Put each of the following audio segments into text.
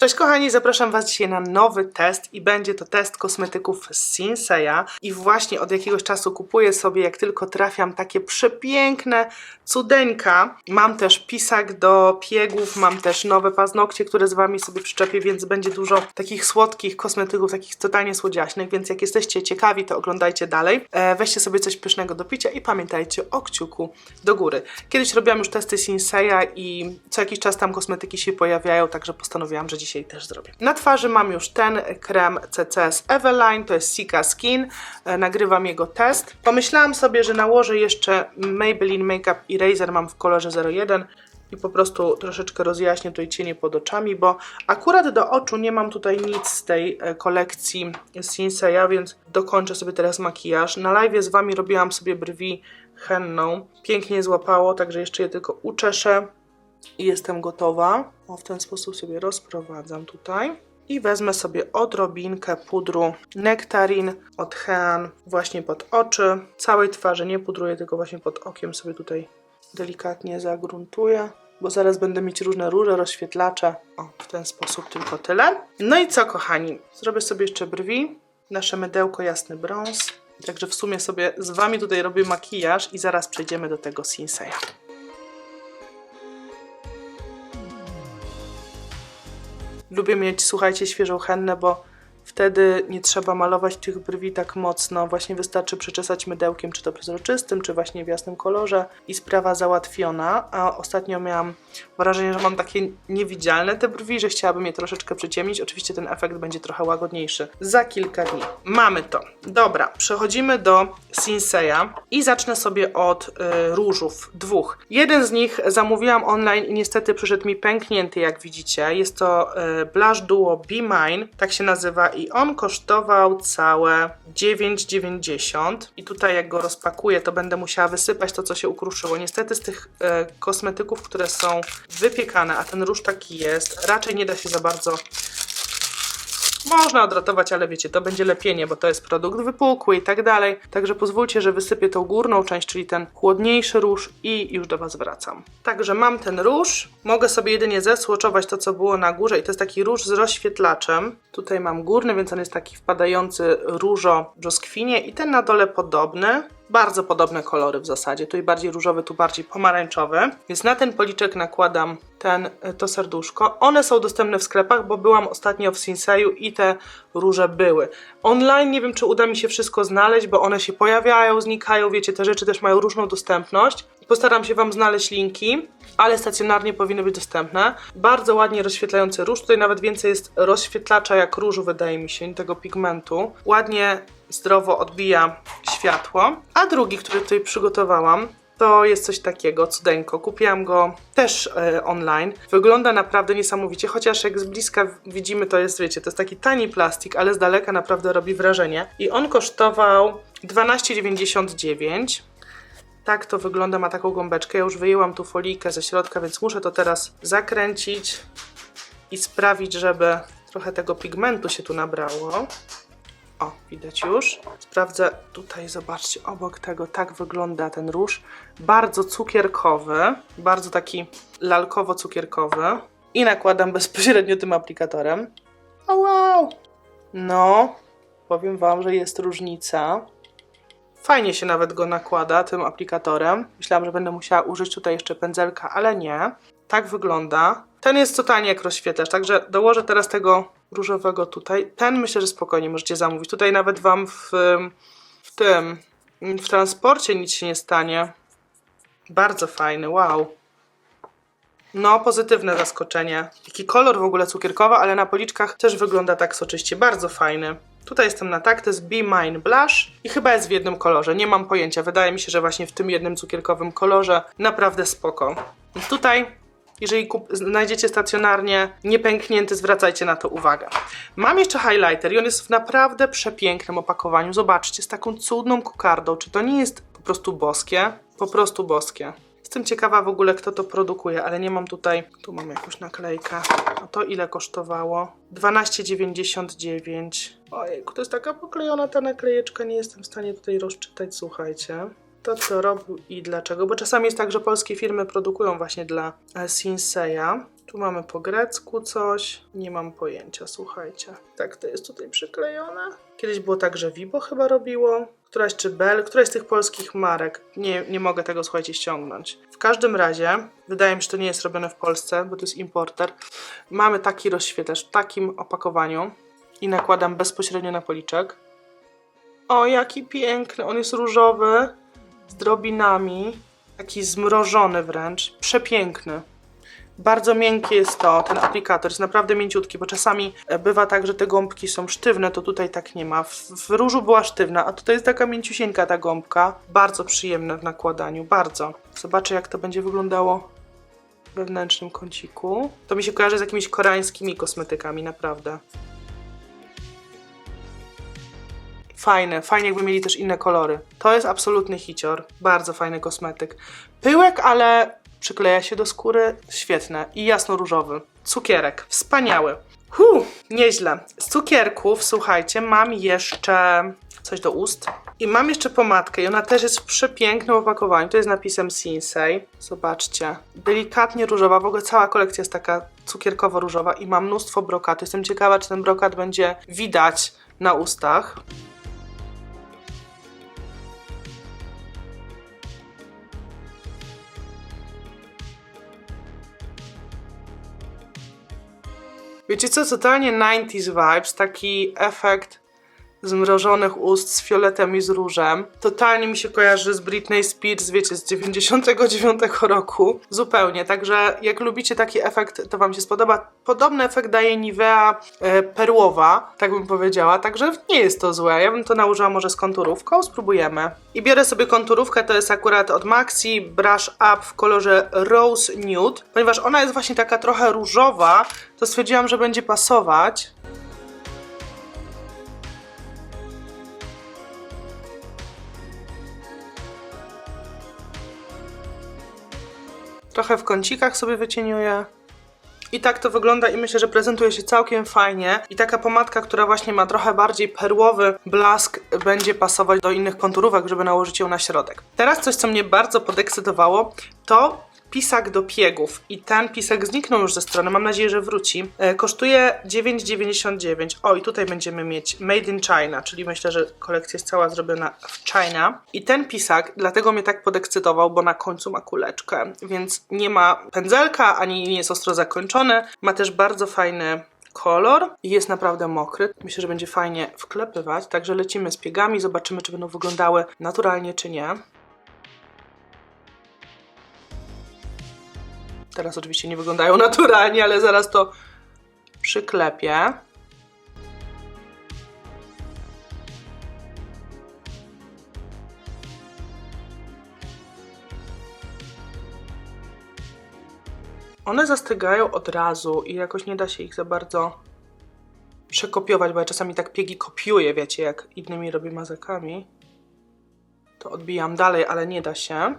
Cześć kochani, zapraszam Was dzisiaj na nowy test i będzie to test kosmetyków Sinseya i właśnie od jakiegoś czasu kupuję sobie, jak tylko trafiam, takie przepiękne cudeńka. Mam też pisak do piegów, mam też nowe paznokcie, które z Wami sobie przyczepię, więc będzie dużo takich słodkich kosmetyków, takich totalnie słodziaśnych, więc jak jesteście ciekawi, to oglądajcie dalej. E, weźcie sobie coś pysznego do picia i pamiętajcie o kciuku do góry. Kiedyś robiłam już testy Sinseya i co jakiś czas tam kosmetyki się pojawiają, także postanowiłam, że dzisiaj też zrobię. Na twarzy mam już ten krem CCS Eveline, to jest Sika Skin. E, nagrywam jego test. Pomyślałam sobie, że nałożę jeszcze Maybelline Makeup Eraser, mam w kolorze 01 i po prostu troszeczkę rozjaśnię tutaj cienie pod oczami, bo akurat do oczu nie mam tutaj nic z tej e, kolekcji Sinseya, więc dokończę sobie teraz makijaż. Na live z Wami robiłam sobie brwi henną. Pięknie złapało, także jeszcze je tylko uczeszę i jestem gotowa. O, w ten sposób sobie rozprowadzam tutaj. I wezmę sobie odrobinkę pudru Nectarin od Hean właśnie pod oczy. Całej twarzy nie pudruję, tylko właśnie pod okiem sobie tutaj delikatnie zagruntuję. Bo zaraz będę mieć różne róże, rozświetlacze. O, w ten sposób tylko tyle. No i co kochani? Zrobię sobie jeszcze brwi. Nasze mydełko jasny brąz. Także w sumie sobie z Wami tutaj robię makijaż i zaraz przejdziemy do tego Sinseya. Lubię mieć, słuchajcie, świeżą hennę, bo wtedy nie trzeba malować tych brwi tak mocno. Właśnie wystarczy przeczesać mydełkiem, czy to przezroczystym, czy właśnie w jasnym kolorze i sprawa załatwiona. A ostatnio miałam wrażenie, że mam takie niewidzialne te brwi, że chciałabym je troszeczkę przyciemnić. Oczywiście ten efekt będzie trochę łagodniejszy za kilka dni. Mamy to. Dobra, przechodzimy do Sinseya i zacznę sobie od y, różów, dwóch. Jeden z nich zamówiłam online i niestety przyszedł mi pęknięty, jak widzicie. Jest to y, Blush Duo Be Mine, tak się nazywa i on kosztował całe 9,90 i tutaj jak go rozpakuję, to będę musiała wysypać to, co się ukruszyło. Niestety z tych e, kosmetyków, które są wypiekane, a ten róż taki jest, raczej nie da się za bardzo można odratować, ale wiecie, to będzie lepienie, bo to jest produkt wypukły i tak dalej. Także pozwólcie, że wysypię tą górną część, czyli ten chłodniejszy róż i już do Was wracam. Także mam ten róż. Mogę sobie jedynie zesłoczować to, co było na górze i to jest taki róż z rozświetlaczem. Tutaj mam górny, więc on jest taki wpadający różo brzoskwinie i ten na dole podobny. Bardzo podobne kolory w zasadzie. Tu bardziej różowy, tu bardziej pomarańczowy. Więc na ten policzek nakładam ten, to serduszko. One są dostępne w sklepach, bo byłam ostatnio w Sinseyu i te róże były. Online nie wiem, czy uda mi się wszystko znaleźć, bo one się pojawiają, znikają. Wiecie, te rzeczy też mają różną dostępność. Postaram się Wam znaleźć linki, ale stacjonarnie powinny być dostępne. Bardzo ładnie rozświetlający róż. Tutaj nawet więcej jest rozświetlacza jak różu, wydaje mi się, tego pigmentu. Ładnie zdrowo odbija światło. A drugi, który tutaj przygotowałam, to jest coś takiego, cudeńko. Kupiłam go też e, online. Wygląda naprawdę niesamowicie, chociaż jak z bliska widzimy, to jest, wiecie, to jest taki tani plastik, ale z daleka naprawdę robi wrażenie. I on kosztował 12,99. Tak to wygląda, ma taką gąbeczkę. Ja już wyjęłam tu folijkę ze środka, więc muszę to teraz zakręcić i sprawić, żeby trochę tego pigmentu się tu nabrało. O, widać już. Sprawdzę tutaj, zobaczcie, obok tego tak wygląda ten róż. Bardzo cukierkowy, bardzo taki lalkowo-cukierkowy. I nakładam bezpośrednio tym aplikatorem. O wow! No, powiem Wam, że jest różnica. Fajnie się nawet go nakłada tym aplikatorem. Myślałam, że będę musiała użyć tutaj jeszcze pędzelka, ale nie. Tak wygląda. Ten jest totalnie jak rozświetlacz, także dołożę teraz tego różowego tutaj. Ten myślę, że spokojnie możecie zamówić. Tutaj nawet Wam w, w tym, w transporcie nic się nie stanie. Bardzo fajny, wow. No, pozytywne zaskoczenie. Jaki kolor w ogóle cukierkowy, ale na policzkach też wygląda tak soczyście. Bardzo fajny. Tutaj jestem na tak, to jest Be Mine Blush i chyba jest w jednym kolorze, nie mam pojęcia. Wydaje mi się, że właśnie w tym jednym cukierkowym kolorze naprawdę spoko. Więc tutaj jeżeli kup- znajdziecie stacjonarnie niepęknięty, zwracajcie na to uwagę. Mam jeszcze highlighter i on jest w naprawdę przepięknym opakowaniu. Zobaczcie, z taką cudną kokardą. Czy to nie jest po prostu boskie? Po prostu boskie. Jestem ciekawa w ogóle, kto to produkuje, ale nie mam tutaj. Tu mam jakąś naklejkę. A to ile kosztowało? 12,99. Ojejku, to jest taka poklejona ta naklejeczka, nie jestem w stanie tutaj rozczytać, słuchajcie. To co robił i dlaczego, bo czasami jest tak, że polskie firmy produkują właśnie dla e, Sinseya. Tu mamy po grecku coś. Nie mam pojęcia, słuchajcie. Tak to jest tutaj przyklejone. Kiedyś było tak, że Vibo chyba robiło. Któraś czy Bell, któraś z tych polskich marek. Nie, nie mogę tego, słuchajcie, ściągnąć. W każdym razie, wydaje mi się, że to nie jest robione w Polsce, bo to jest importer. Mamy taki rozświetlacz w takim opakowaniu i nakładam bezpośrednio na policzek. O, jaki piękny. On jest różowy, z drobinami. Taki zmrożony wręcz. Przepiękny. Bardzo miękki jest to, ten aplikator jest naprawdę mięciutki, bo czasami e, bywa tak, że te gąbki są sztywne, to tutaj tak nie ma. W, w różu była sztywna, a tutaj jest taka mięciusieńka ta gąbka. Bardzo przyjemne w nakładaniu, bardzo. Zobaczę jak to będzie wyglądało w wewnętrznym kąciku. To mi się kojarzy z jakimiś koreańskimi kosmetykami, naprawdę. Fajne, fajnie jakby mieli też inne kolory. To jest absolutny hicior. Bardzo fajny kosmetyk. Pyłek, ale przykleja się do skóry. Świetne. I jasno-różowy. Cukierek. Wspaniały. Huh, nieźle. Z cukierków, słuchajcie, mam jeszcze coś do ust. I mam jeszcze pomadkę i ona też jest w przepięknym opakowaniu. To jest napisem Sinsei. Zobaczcie. Delikatnie różowa. W ogóle cała kolekcja jest taka cukierkowo-różowa i ma mnóstwo brokatu. Jestem ciekawa, czy ten brokat będzie widać na ustach. Wiecie co, totalnie 90s vibes, taki efekt zmrożonych ust z fioletem i z różem. Totalnie mi się kojarzy z Britney Spears, wiecie, z 99 roku. Zupełnie, także jak lubicie taki efekt, to wam się spodoba. Podobny efekt daje Nivea e, perłowa, tak bym powiedziała, także nie jest to złe. Ja bym to nałożyła może z konturówką, spróbujemy. I biorę sobie konturówkę, to jest akurat od Maxi Brush Up w kolorze Rose Nude. Ponieważ ona jest właśnie taka trochę różowa, to stwierdziłam, że będzie pasować. Trochę w kącikach sobie wycieniuję. I tak to wygląda i myślę, że prezentuje się całkiem fajnie. I taka pomadka, która właśnie ma trochę bardziej perłowy blask, będzie pasować do innych konturówek, żeby nałożyć ją na środek. Teraz coś, co mnie bardzo podekscytowało, to pisak do piegów. I ten pisak zniknął już ze strony, mam nadzieję, że wróci. E, kosztuje 9,99. O, i tutaj będziemy mieć Made in China, czyli myślę, że kolekcja jest cała zrobiona w China. I ten pisak, dlatego mnie tak podekscytował, bo na końcu ma kuleczkę, więc nie ma pędzelka, ani nie jest ostro zakończony. Ma też bardzo fajny kolor i jest naprawdę mokry. Myślę, że będzie fajnie wklepywać, także lecimy z piegami, zobaczymy, czy będą wyglądały naturalnie, czy nie. Teraz oczywiście nie wyglądają naturalnie, ale zaraz to przyklepię. One zastygają od razu i jakoś nie da się ich za bardzo przekopiować, bo ja czasami tak piegi kopiuję, wiecie, jak innymi robię mazakami. To odbijam dalej, ale nie da się.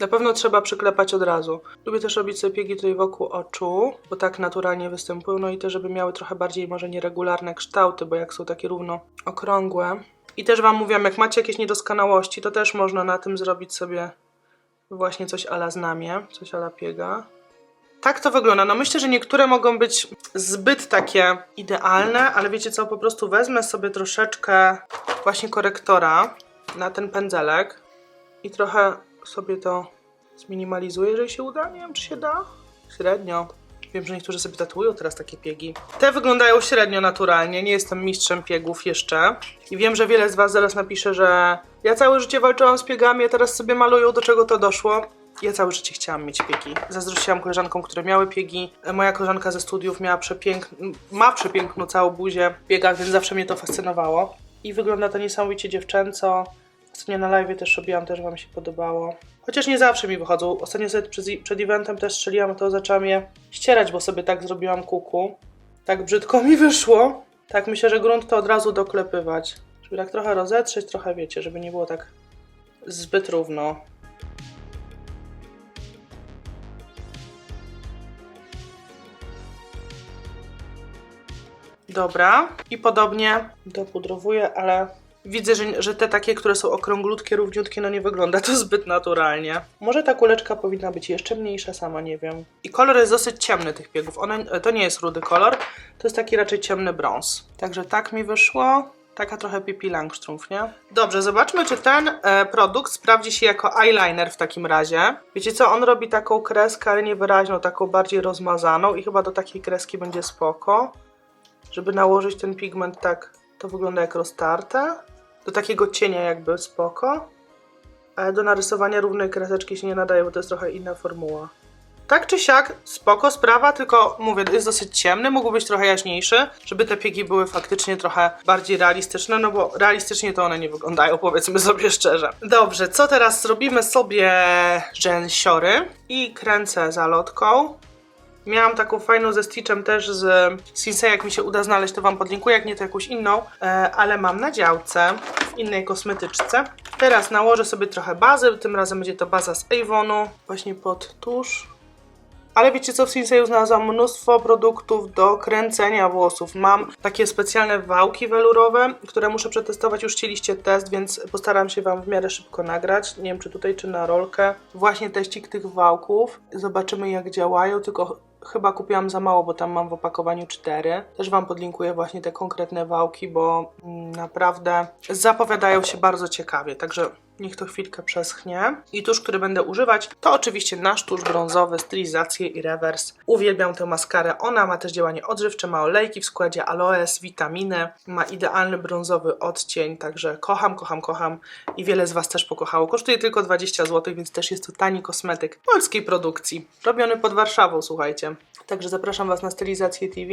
Na pewno trzeba przyklepać od razu. Lubię też robić sobie piegi tutaj wokół oczu, bo tak naturalnie występują, no i też, żeby miały trochę bardziej może nieregularne kształty, bo jak są takie równo okrągłe. I też Wam mówiłam, jak macie jakieś niedoskonałości, to też można na tym zrobić sobie właśnie coś ala znamie, coś ala piega. Tak to wygląda. No myślę, że niektóre mogą być zbyt takie idealne, ale wiecie co, po prostu wezmę sobie troszeczkę właśnie korektora na ten pędzelek i trochę sobie to zminimalizuję, jeżeli się uda. Nie wiem, czy się da. Średnio. Wiem, że niektórzy sobie tatuują teraz takie piegi. Te wyglądają średnio naturalnie. Nie jestem mistrzem piegów jeszcze. I wiem, że wiele z Was zaraz napisze, że ja całe życie walczyłam z piegami, a teraz sobie malują, do czego to doszło. Ja całe życie chciałam mieć piegi. Zazdrościłam koleżankom, które miały piegi. Moja koleżanka ze studiów miała przepiękną, ma przepiękną całą buzię w biegach, więc zawsze mnie to fascynowało. I wygląda to niesamowicie dziewczęco. Ostatnio na live też robiłam, też Wam się podobało. Chociaż nie zawsze mi wychodzą. Ostatnio sobie przed, przed eventem też strzeliłam, to zaczęłam je ścierać, bo sobie tak zrobiłam kuku. Tak brzydko mi wyszło. Tak myślę, że grunt to od razu doklepywać. Żeby tak trochę rozetrzeć, trochę wiecie, żeby nie było tak zbyt równo. Dobra. I podobnie dopudrowuję, ale Widzę, że, że te takie, które są okrąglutkie, równiutkie, no nie wygląda to zbyt naturalnie. Może ta kuleczka powinna być jeszcze mniejsza, sama nie wiem. I kolor jest dosyć ciemny tych biegów. One, to nie jest rudy kolor, to jest taki raczej ciemny brąz. Także tak mi wyszło. Taka trochę Pippi Langstrumpf, nie? Dobrze, zobaczmy, czy ten e, produkt sprawdzi się jako eyeliner w takim razie. Wiecie co, on robi taką kreskę, ale niewyraźną, taką bardziej rozmazaną i chyba do takiej kreski będzie spoko. Żeby nałożyć ten pigment tak, to wygląda jak roztarte. Do takiego cienia jakby spoko. Ale do narysowania równej kreseczki się nie nadaje, bo to jest trochę inna formuła. Tak czy siak, spoko sprawa, tylko mówię, jest dosyć ciemny, mógł być trochę jaśniejszy, żeby te piegi były faktycznie trochę bardziej realistyczne, no bo realistycznie to one nie wyglądają, powiedzmy sobie szczerze. Dobrze, co teraz? Zrobimy sobie rzęsiory i kręcę zalotką. Miałam taką fajną ze Stitchem też z Sinsei, jak mi się uda znaleźć, to Wam podlinkuję, jak nie to jakąś inną, e, ale mam na działce w innej kosmetyczce. Teraz nałożę sobie trochę bazy, tym razem będzie to baza z Avonu, właśnie pod tusz. Ale wiecie co, w Sinsei znalazłam mnóstwo produktów do kręcenia włosów. Mam takie specjalne wałki welurowe, które muszę przetestować. Już chcieliście test, więc postaram się Wam w miarę szybko nagrać. Nie wiem, czy tutaj, czy na rolkę. Właśnie teścik tych wałków. Zobaczymy, jak działają, tylko chyba kupiłam za mało, bo tam mam w opakowaniu cztery. Też Wam podlinkuję właśnie te konkretne wałki, bo mm, naprawdę zapowiadają się bardzo ciekawie. Także niech to chwilkę przeschnie. I tusz, który będę używać, to oczywiście nasz tusz brązowy, stylizację i rewers. Uwielbiam tę maskarę. Ona ma też działanie odżywcze, ma olejki w składzie aloes, witaminy, ma idealny brązowy odcień, także kocham, kocham, kocham i wiele z Was też pokochało. Kosztuje tylko 20 zł, więc też jest to tani kosmetyk polskiej produkcji. Robiony pod Warszawą, słuchajcie. Także zapraszam Was na stylizację TV.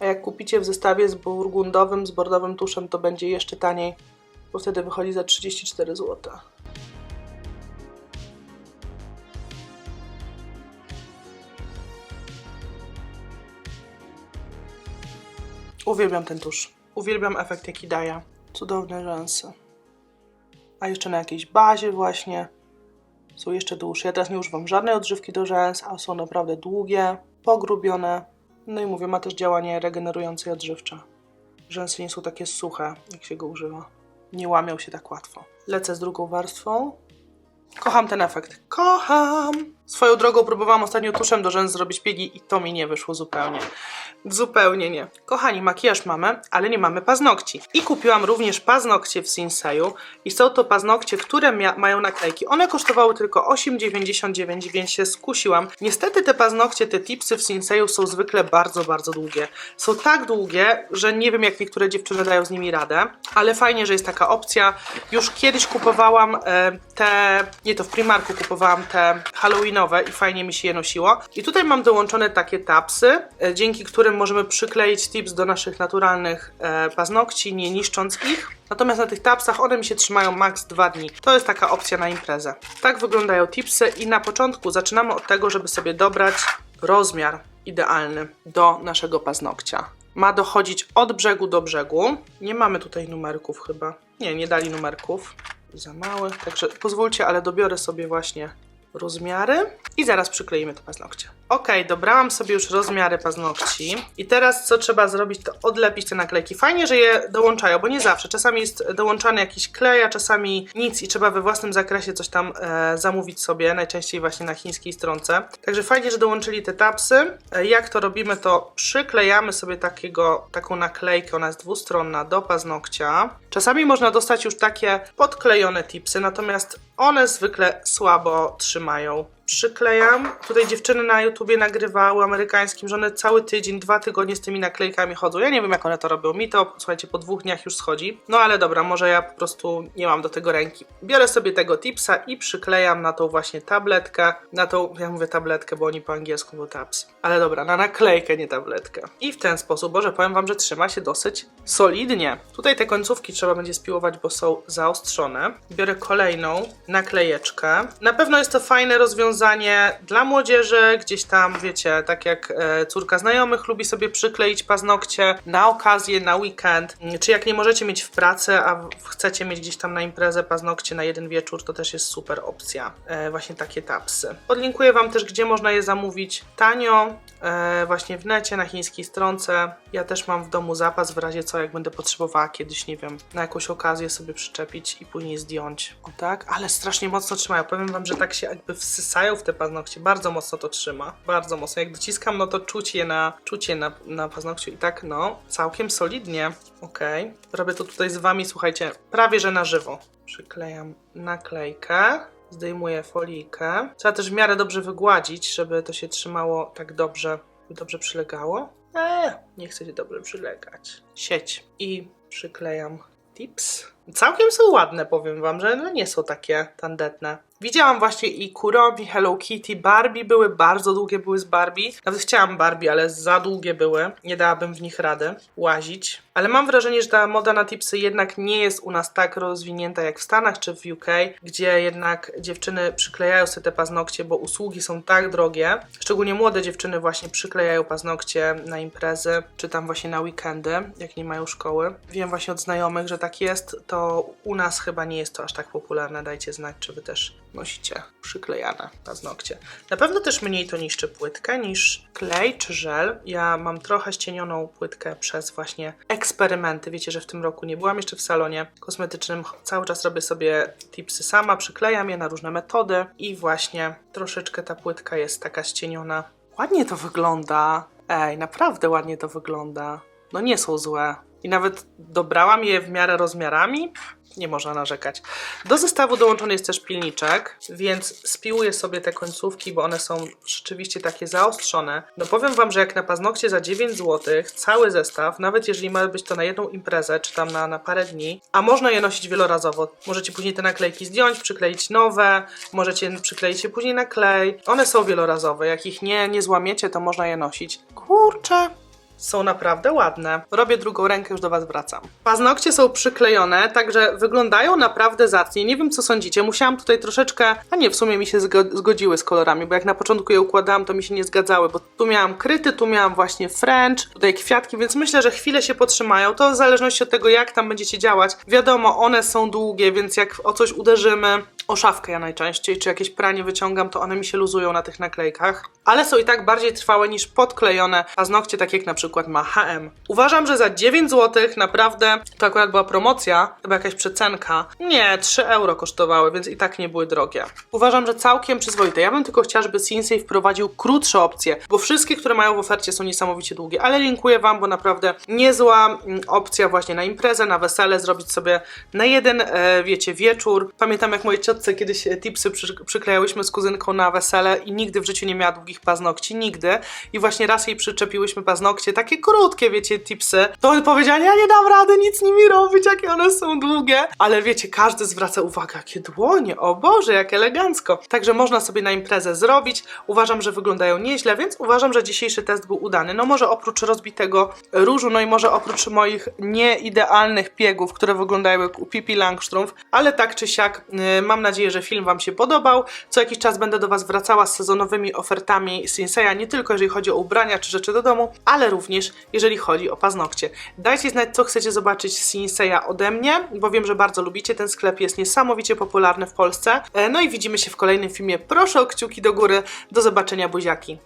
A jak kupicie w zestawie z burgundowym, z bordowym tuszem, to będzie jeszcze taniej, bo wtedy wychodzi za 34 zł. Uwielbiam ten tusz. Uwielbiam efekt, jaki daje. Cudowne rzęsy. A jeszcze na jakiejś bazie właśnie. Są jeszcze dłuższe. Ja teraz nie używam żadnej odżywki do rzęs, a są naprawdę długie, pogrubione. No i mówię, ma też działanie regenerujące i odżywcze. Rzęsy nie są takie suche, jak się go używa. Nie łamią się tak łatwo. Lecę z drugą warstwą. Kocham ten efekt. Kocham! Swoją drogą próbowałam ostatnio tuszem do rzęs zrobić piegi i to mi nie wyszło zupełnie. Zupełnie nie. Kochani, makijaż mamy, ale nie mamy paznokci. I kupiłam również paznokcie w Sinseju i są to paznokcie, które mają naklejki. One kosztowały tylko 8,99, więc się skusiłam. Niestety te paznokcie, te tipsy w Sinseju są zwykle bardzo, bardzo długie. Są tak długie, że nie wiem jak niektóre dziewczyny dają z nimi radę, ale fajnie, że jest taka opcja. Już kiedyś kupowałam e, te, nie to w Primarku kupowałam te Halloweenowe i fajnie mi się je nosiło. I tutaj mam dołączone takie tapsy, e, dzięki którym możemy przykleić tips do naszych naturalnych e, paznokci, nie niszcząc ich. Natomiast na tych tapsach one mi się trzymają maks 2 dni. To jest taka opcja na imprezę. Tak wyglądają tipsy i na początku zaczynamy od tego, żeby sobie dobrać rozmiar idealny do naszego paznokcia. Ma dochodzić od brzegu do brzegu. Nie mamy tutaj numerków chyba. Nie, nie dali numerków. Za małych, także pozwólcie, ale dobiorę sobie właśnie rozmiary i zaraz przykleimy te paznokcie. Ok, dobrałam sobie już rozmiary paznokci i teraz co trzeba zrobić, to odlepić te naklejki. Fajnie, że je dołączają, bo nie zawsze. Czasami jest dołączany jakiś klej, a czasami nic i trzeba we własnym zakresie coś tam e, zamówić sobie, najczęściej właśnie na chińskiej stronce. Także fajnie, że dołączyli te tapsy. E, jak to robimy, to przyklejamy sobie takiego, taką naklejkę, ona jest dwustronna, do paznokcia. Czasami można dostać już takie podklejone tipsy, natomiast one zwykle słabo trzymają. Przyklejam. Tutaj dziewczyny na YouTubie nagrywały amerykańskim, że one cały tydzień, dwa tygodnie z tymi naklejkami chodzą. Ja nie wiem, jak one to robią. Mi to, słuchajcie, po dwóch dniach już schodzi. No ale dobra, może ja po prostu nie mam do tego ręki. Biorę sobie tego tipsa i przyklejam na tą właśnie tabletkę. Na tą, ja mówię tabletkę, bo oni po angielsku mówią tabs. Ale dobra, na naklejkę, nie tabletkę. I w ten sposób, Boże, powiem wam, że trzyma się dosyć solidnie. Tutaj te końcówki trzeba będzie spiłować, bo są zaostrzone. Biorę kolejną naklejeczkę. Na pewno jest to fajne rozwiązanie dla młodzieży, gdzieś tam, wiecie, tak jak e, córka znajomych lubi sobie przykleić paznokcie na okazję, na weekend, czy jak nie możecie mieć w pracy, a chcecie mieć gdzieś tam na imprezę paznokcie na jeden wieczór, to też jest super opcja. E, właśnie takie tapsy. Podlinkuję Wam też, gdzie można je zamówić tanio właśnie w necie, na chińskiej stronce. Ja też mam w domu zapas w razie co, jak będę potrzebowała kiedyś, nie wiem, na jakąś okazję sobie przyczepić i później zdjąć. O tak, ale strasznie mocno trzymają. Powiem wam, że tak się jakby wsysają w te paznokcie. Bardzo mocno to trzyma. Bardzo mocno. Jak dociskam, no to czuć je na, czuć je na, na paznokciu i tak, no, całkiem solidnie. Okej. Robię to tutaj z wami, słuchajcie, prawie że na żywo. Przyklejam naklejkę. Zdejmuję folijkę. Trzeba też w miarę dobrze wygładzić, żeby to się trzymało tak dobrze, dobrze przylegało. Eee, nie chce się dobrze przylegać. Sieć. I przyklejam tips. Całkiem są ładne, powiem wam, że no nie są takie tandetne. Widziałam właśnie i Kuromi, Hello Kitty, Barbie były, bardzo długie były z Barbie. Nawet chciałam Barbie, ale za długie były. Nie dałabym w nich rady łazić. Ale mam wrażenie, że ta moda na tipsy jednak nie jest u nas tak rozwinięta jak w Stanach czy w UK, gdzie jednak dziewczyny przyklejają sobie te paznokcie, bo usługi są tak drogie. Szczególnie młode dziewczyny właśnie przyklejają paznokcie na imprezy, czy tam właśnie na weekendy, jak nie mają szkoły. Wiem właśnie od znajomych, że tak jest, to u nas chyba nie jest to aż tak popularne. Dajcie znać, czy wy też nosicie przyklejane paznokcie. Na pewno też mniej to niszczy płytkę niż klej czy żel. Ja mam trochę ścienioną płytkę przez właśnie eksperymenty. Wiecie, że w tym roku nie byłam jeszcze w salonie kosmetycznym. Cały czas robię sobie tipsy sama, przyklejam je na różne metody i właśnie troszeczkę ta płytka jest taka ścieniona. Ładnie to wygląda. Ej, naprawdę ładnie to wygląda. No nie są złe. I nawet dobrałam je w miarę rozmiarami. Nie można narzekać. Do zestawu dołączony jest też pilniczek, więc spiłuję sobie te końcówki, bo one są rzeczywiście takie zaostrzone. No powiem Wam, że jak na paznokcie za 9 zł, cały zestaw, nawet jeżeli ma być to na jedną imprezę, czy tam na, na parę dni, a można je nosić wielorazowo. Możecie później te naklejki zdjąć, przykleić nowe, możecie przykleić je później na klej. One są wielorazowe, jak ich nie, nie złamiecie, to można je nosić. Kurczę, są naprawdę ładne. Robię drugą rękę, już do Was wracam. Paznokcie są przyklejone, także wyglądają naprawdę zacnie. Nie wiem, co sądzicie. Musiałam tutaj troszeczkę, a nie, w sumie mi się zgo- zgodziły z kolorami, bo jak na początku je układałam, to mi się nie zgadzały, bo tu miałam kryty, tu miałam właśnie French, tutaj kwiatki, więc myślę, że chwilę się potrzymają. To w zależności od tego, jak tam będziecie działać. Wiadomo, one są długie, więc jak o coś uderzymy, o szafkę ja najczęściej, czy jakieś pranie wyciągam, to one mi się luzują na tych naklejkach. Ale są i tak bardziej trwałe niż podklejone paznokcie, tak jak na przykład ma H&M. Uważam, że za 9 zł naprawdę, to akurat była promocja, chyba jakaś przecenka. Nie, 3 euro kosztowały, więc i tak nie były drogie. Uważam, że całkiem przyzwoite. Ja bym tylko chciała, żeby Sinsei wprowadził krótsze opcje, bo wszystkie, które mają w ofercie są niesamowicie długie, ale linkuję Wam, bo naprawdę niezła mm, opcja właśnie na imprezę, na wesele, zrobić sobie na jeden, e, wiecie, wieczór. Pamiętam jak mojej kiedyś tipsy przy, przyklejałyśmy z kuzynką na wesele i nigdy w życiu nie miała długich paznokci, nigdy. I właśnie raz jej przyczepiłyśmy paznokcie, takie krótkie, wiecie, tipsy. To on powiedział, ja nie dam rady nic nimi robić, jakie one są długie. Ale wiecie, każdy zwraca uwagę, jakie dłonie, o Boże, jak elegancko. Także można sobie na imprezę zrobić. Uważam, że wyglądają nieźle, więc uważam, że dzisiejszy test był udany. No może oprócz rozbitego różu, no i może oprócz moich nieidealnych piegów, które wyglądają jak u Pipi Langstrumpf, ale tak czy siak yy, mam nadzieję, że film Wam się podobał. Co jakiś czas będę do Was wracała z sezonowymi ofertami Sinseya, nie tylko jeżeli chodzi o ubrania czy rzeczy do domu, ale również jeżeli chodzi o paznokcie. Dajcie znać, co chcecie zobaczyć z Sinseya ode mnie, bo wiem, że bardzo lubicie ten sklep, jest niesamowicie popularny w Polsce. E, No i widzimy się w kolejnym filmie. Proszę o kciuki do góry. Do zobaczenia, buziaki.